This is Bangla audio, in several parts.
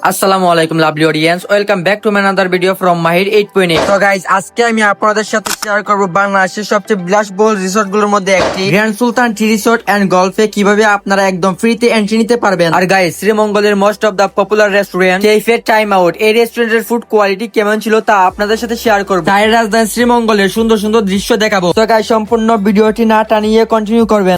আসসালামু আলাইকুম lovely audience welcome back to another video from Mahir eight point তো গাইজ আজকে আমি আপনাদের সাথে শেয়ার করব বাংলাদেশের সবচেয়ে বিলাসবহুল রিসোর্টগুলোর মধ্যে একটি grand Sultan tea resort and গল্ফে কীভাবে আপনারা একদম ফ্রিতে এন্ট্রি নিতে পারবেন। আর গাইস শ্রীমঙ্গলের most of the popular restaurant কেফের time out এই রেস্টুরেন্টের ফুড কোয়ালিটি কেমন ছিল তা আপনাদের সাথে শেয়ার করব। চায়ের রাজধানী শ্রীমঙ্গলের সুন্দর সুন্দর দৃশ্য দেখাবো। তো গাইজ সম্পূর্ণ ভিডিওটি না টানিয়ে কন্টিনিউ করবেন।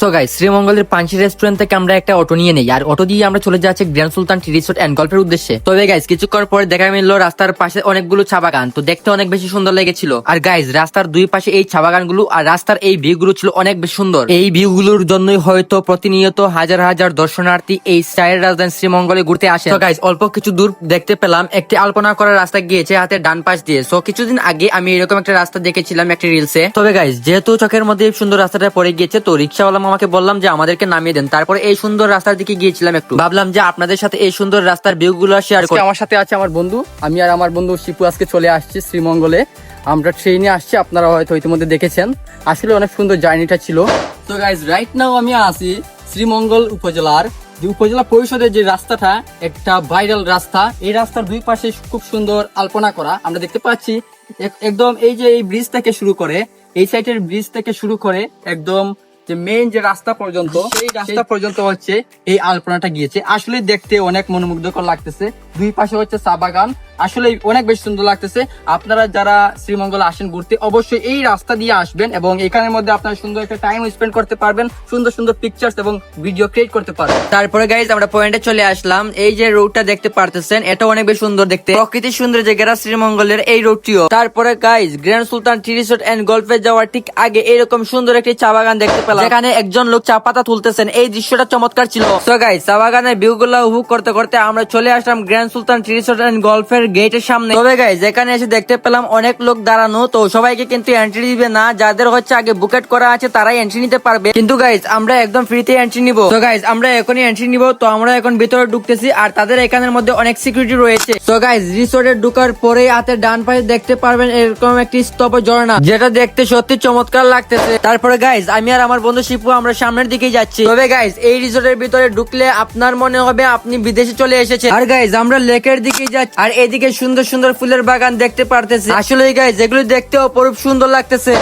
সো গাইস শ্রীমঙ্গলের পাঞ্চি রেস্টুরেন্ট থেকে আমরা একটা অটো নিয়ে নেই। আর অটো দিয়ে আমরা চলে যাচ্ছি grand Sultan tea resort and গল্পের উদ্দেশ্যে। তবে গাইস কিছুক্ষণ পরে দেখা মিললো রাস্তার পাশে অনেকগুলো চা বাগান তো দেখতে অনেক বেশি সুন্দর লেগেছিল। আর গাইস রাস্তার দুই পাশে এই চা বাগানগুলো আর রাস্তার এই ভিউ গুলো ছিল অনেক বেশি সুন্দর। এই ভিউ গুলোর জন্যই হয়তো প্রতিনিয়ত হাজার হাজার দর্শনার্থী এই চায়ের রাজধানী শ্রীমঙ্গলে ঘুরতে আসে। তো গাইস অল্প কিছু দূর দেখতে পেলাম, একটি আলপনা করার রাস্তা গিয়েছে হাতে ডান পাশ দিয়ে। সো কিছুদিন আগে আমি এরকম একটা রাস্তা দেখেছিলাম একটা রিলসে তবে গাইস যেহেতু চোখের মধ্যে সুন্দর রাস্তাটা পড়ে গিয়েছে, তো রিক্সাওয়ালা আমাকে বললাম যে আমাদেরকে নামিয়ে দেন। তারপরে এই সুন্দর রাস্তার দিকে গিয়েছিলাম একটু। ভাবলাম যে আপনাদের সাথে এই সুন্দর রাস্তার ভিউ গুলো শেয়ার করি। আমার সাথে আছে আমার বন্ধু আমি আর আমার বন্ধু শিপু আজকে চলে আসছি শ্রীমঙ্গলে। আমরা ট্রেনে আসছি আপনারা হয়তো ইতিমধ্যে দেখেছেন। আসলে অনেক সুন্দর জার্নিটা ছিল। তো গাইজ রাইট নাও আমি আছি শ্রীমঙ্গল উপজেলার। যে উপজেলা পরিষদের যে রাস্তাটা একটা ভাইরাল রাস্তা। এই রাস্তার দুই পাশে খুব সুন্দর আলপনা করা। আমরা দেখতে পাচ্ছি এক- একদম এই যে এই ব্রিজ থেকে শুরু করে এই সাইডের ব্রিজ থেকে শুরু করে একদম যে মেইন যে রাস্তা পর্যন্ত সেই রাস্তা পর্যন্ত হচ্ছে এই আলপনাটা গিয়েছে। আসলে দেখতে অনেক মনোমুগ্ধকর লাগতেছে। দুই পাশে হচ্ছে চা বাগান আসলে অনেক বেশি সুন্দর লাগতেছে। আপনারা যারা শ্রীমঙ্গল আসেন ঘুরতে, অবশ্যই এই রাস্তা দিয়ে আসবেন এবং এখানের মধ্যে আপনারা সুন্দর একটা টাইম স্পেন্ড করতে পারবেন, সুন্দর সুন্দর পিকচার্স এবং ভিডিও ক্রিয়েট করতে পারবেন। তারপরে গাইজ আমরা পয়েন্টে চলে আসলাম। এই যে রোডটা দেখতে পারতেছেন, এটা অনেক বেশি সুন্দর দেখতে। প্রকৃতি সুন্দর জায়গা শ্রীমঙ্গলের এই রোডটিও তারপরে guys grand Sultan tea resort and গল্ফে যাওয়ার ঠিক আগে এরকম সুন্দর একটি চা বাগান দেখতে পেলাম। যেখানে একজন লোক চা পাতা তুলতেছেন। এই দৃশ্যটা চমৎকার ছিল। তো গাইজ চা বাগানের ভিউ গুলো উপভোগ করতে করতে আমরা চলে আসলাম grand Sultan tea resort and গল্ফের গেটের সামনে। তবে গাইজ এখানে এসে দেখতে পেলাম অনেক লোক দাঁড়ানো, তো সবাইকে কিন্তু এন্ট্রি দিবে না। যাদের হচ্ছে আগে বুকেট করা আছে, তারাই এন্ট্রি নিতে পারবে। কিন্তু গাইজ আমরা একদম ফ্রিতে এন্ট্রি নিব। তো গাইজ আমরা এখনই এন্ট্রি নিব। তো আমরা এখন ভিতরে ঢুকতেছি, আর তাদের এখানের মধ্যে অনেক সিকিউরিটি রয়েছে। তো গাইজ রিসোর্টে ঢুকার পরে হাতে ডান পাশে দেখতে পারবেন এরকম একটি স্তব ঝর্ণা যেটা দেখতে সত্যি চমৎকার লাগতেছে। তারপরে গাইজ আমি আর আমার বন্ধু শিপু আমরা সামনের দিকে যাচ্ছি। তবে গাইজ এই রিসোর্টের ভিতরে ঢুকলে আপনার মনে হবে আপনি বিদেশে চলে এসেছেন। আর গাইজ আমরা লেকের দিকে যাচ্ছি। আর এদিকে সুন্দর সুন্দর ফুলের বাগান দেখতে পারতেছি। আসলে গাইজ এগুলো দেখতে অপরূপ সুন্দর লাগতেছে।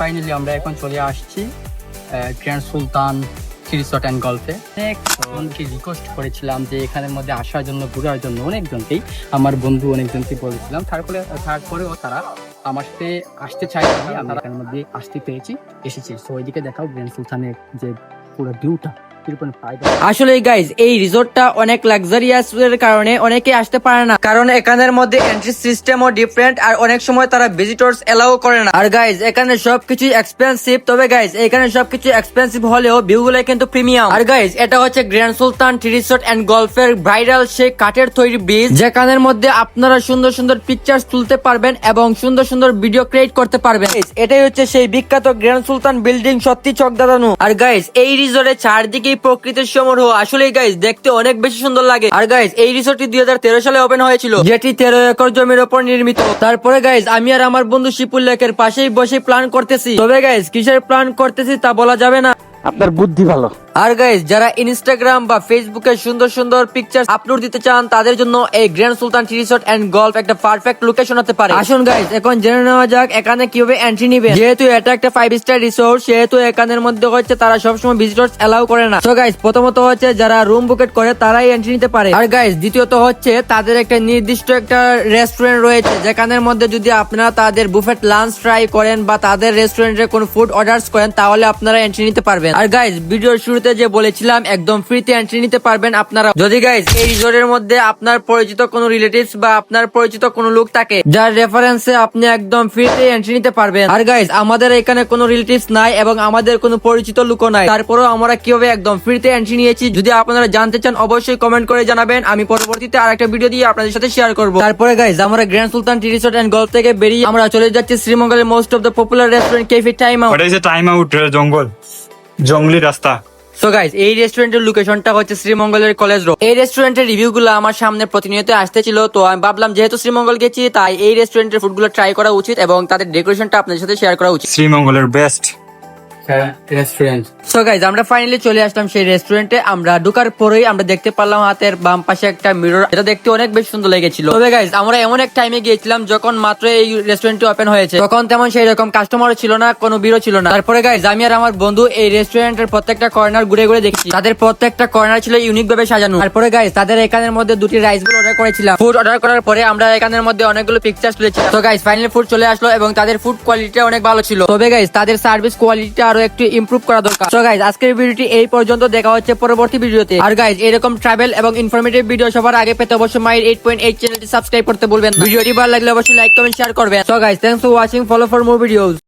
ফাইনালি আমরা এখন চলে আসছি গ্র্যান্ড সুলতান অ্যান্ড গল্ফে। অনেক জনকে রিকোয়েস্ট করেছিলাম যে এখানের মধ্যে আসার জন্য, ঘোরার জন্য অনেকজনকেই, আমার বন্ধু অনেকজনকে বলেছিলাম। তারপরে তারপরেও তারা আমার সাথে আসতে চাইনি আমরা এখানের মধ্যে আসতে পেরেছি, এসেছি। ওইদিকে দেখাও গ্র্যান্ড সুলতানের যে পুরো ভিউটা আসলে গাইজ এই রিসোর্টটা অনেক লাক্সারিয়াস এর কারণে অনেকে আসতে পারে না। কারণ এখানের মধ্যে এন্ট্রি সিস্টেমও ডিফারেন্ট আর অনেক সময় তারা ভিজিটর্স এলাও করে না। আর গাইজ এখানে সবকিছু এক্সপেন্সিভ তবে গাইজ এখানে সবকিছু এক্সপেন্সিভ হলেও ভিউ গুলো কিন্তু প্রিমিয়াম আর গাইজ এটা হচ্ছে grand Sultan tea resort and গল্ফের viral সেই কাঠের তৈরি ব্রিজ যেখানের মধ্যে আপনারা সুন্দর সুন্দর পিকচার তুলতে পারবেন এবং সুন্দর সুন্দর ভিডিও ক্রিয়েট করতে পারবেন। এটাই হচ্ছে সেই বিখ্যাত গ্র্যান্ড সুলতান বিল্ডিং সত্যি চক দাদানু আর গাইজ এই রিসোর্টে চারদিকে প্রকৃতির সমারোহ আসলে গাইজ দেখতে অনেক বেশি সুন্দর লাগে। আর গাইজ এই রিসোর্টটি দুই হাজার তেরো সালে ওপেন হয়েছিল। যেটি তেরো একর জমির ওপর নির্মিত। তারপরে গাইজ আমি আর আমার বন্ধু শিপুল লেকের পাশেই বসে প্ল্যান করতেছি। তবে গাইজ কিসের প্ল্যান করতেছি তা বলা যাবে না। আপনার বুদ্ধি ভালো। আর গাইজ যারা ইনস্টাগ্রাম বা ফেসবুকে সুন্দর সুন্দর পিকচার আপলোড দিতে চান, তাদের জন্য এই grand Sultan tea resort and golf একটা পারফেক্ট লোকেশন হতে পারে। আসুন গাইজ এখন জেনে নেওয়া যাক এখানে কীভাবে এন্ট্রি নিবে যেহেতু এটা একটা ফাইভ স্টার রিসোর্ট সেহেতু এখানের মধ্যে হচ্ছে তারা সবসময় ভিজিটর্স এলাও করে না। তো গাইজ প্রথমত হচ্ছে যারা রুম বুকেট করে, তারাই এন্ট্রি নিতে পারে। আর গাইজ দ্বিতীয়ত হচ্ছে তাদের একটা নির্দিষ্ট একটা রেস্টুরেন্ট রয়েছে, যেখানের মধ্যে যদি আপনারা তাদের বুফেট লাঞ্চ ট্রাই করেন বা তাদের রেস্টুরেন্টে কোনো ফুড অর্ডার্স করেন, তাহলে আপনারা এন্ট্রি নিতে পারবেন। আর গাইজ ভিডিওর শুরুতে যে বলেছিলাম, একদম ফ্রিতে এন্ট্রি নিতে পারবেন আপনারা। যদি গাইজ এই রিসোর্টের মধ্যে আপনার পরিচিত কোনো রিলেটিভস বা আপনার পরিচিত কোনো লোক থাকে, যার রেফারেন্সে আপনি একদম ফ্রিতে এন্ট্রি নিতে পারবেন। আর গাইজ আমাদের এখানে কোনো রিলেটিভস নাই এবং আমাদের কোনো পরিচিত লোকও নাই। তারপরেও আমরা কীভাবে একদম ফ্রিতে এন্ট্রি নিয়েছি, যদি আপনারা জানতে চান, অবশ্যই কমেন্ট করে জানাবেন। আমি পরবর্তীতে আরেকটা ভিডিও দিয়ে আপনাদের সাথে শেয়ার করব। তারপরে গাইজ আমরা grand Sultan tea resort and golf থেকে বেরিয়ে আমরা চলে যাচ্ছি শ্রীমঙ্গলের most of the popular restaurant cafe time out time out জঙ্গল? জঙ্গলি রাস্তা। সো গাইজ এই রেস্টুরেন্টের লোকেশনটা হচ্ছে শ্রীমঙ্গলের কলেজ রোড এই রেস্টুরেন্টের রিভিউগুলো আমার সামনে প্রতিনিয়ত আসতেছিল তো আমি ভাবলাম যেহেতু শ্রীমঙ্গল গেছি, তাই এই রেস্টুরেন্টের ফুডগুলো ট্রাই করা উচিত এবং তাদের ডেকোরেশনটা আপনাদের সাথে শেয়ার করা উচিত। শ্রীমঙ্গলের বেস্ট আমরা ফাইনালি চলে আসলাম সেই রেস্টুরেন্টে আমরা ঢোকার পরেই আমরা দেখতে পারলাম হাতের বাম পাশে একটা মিরর এটা দেখতে অনেক সুন্দর লেগেছিল। আমরা এমন গিয়েছিলাম যখন মাত্র এই ওপেন হয়েছে। তখন তেমন সেই রকম ছিল না, কোনো ভিড়ও ছিল না। তারপরে গাইজ আমি আর আমার বন্ধু এই রেস্টুরেন্টের প্রত্যেকটা কর্নার ঘুরে ঘুরে দেখছি। তাদের প্রত্যেকটা কর্নার ছিল ইউনিক ভাবে সাজানো। তারপরে গাইজ তাদের এখানের মধ্যে দুটি রাইসগুলো অর্ডার করেছিলাম। ফুড অর্ডার করার পরে আমরা এখানের মধ্যে অনেকগুলো পিকচার তুলেছি তো গাইজ ফাইনালি ফুড চলে আসলো এবং তাদের ফুড কোয়ালিটি অনেক ভালো ছিল। তবে গাইজ তাদের সার্ভিস কোয়ালিটি আরও একটু ইমপ্রুভ করা দরকার। তো গাইজ আজকের ভিডিওটি এই পর্যন্ত। দেখা হচ্ছে পরবর্তী ভিডিওতে। আর গাইজ এরকম ট্রাভেল এবং ইনফরমেটিভ ভিডিও সবার আগে পেতে অবশ্যই মাই এইট পয়েন্ট এইট চ্যানেলটি সাবস্ক্রাইব করতে বলবেন। ভিডিওটি ভালো লাগলে অবশ্যই লাইক কমেন্ট শেয়ার করবেন। তো guys thanks for watching follow for more videos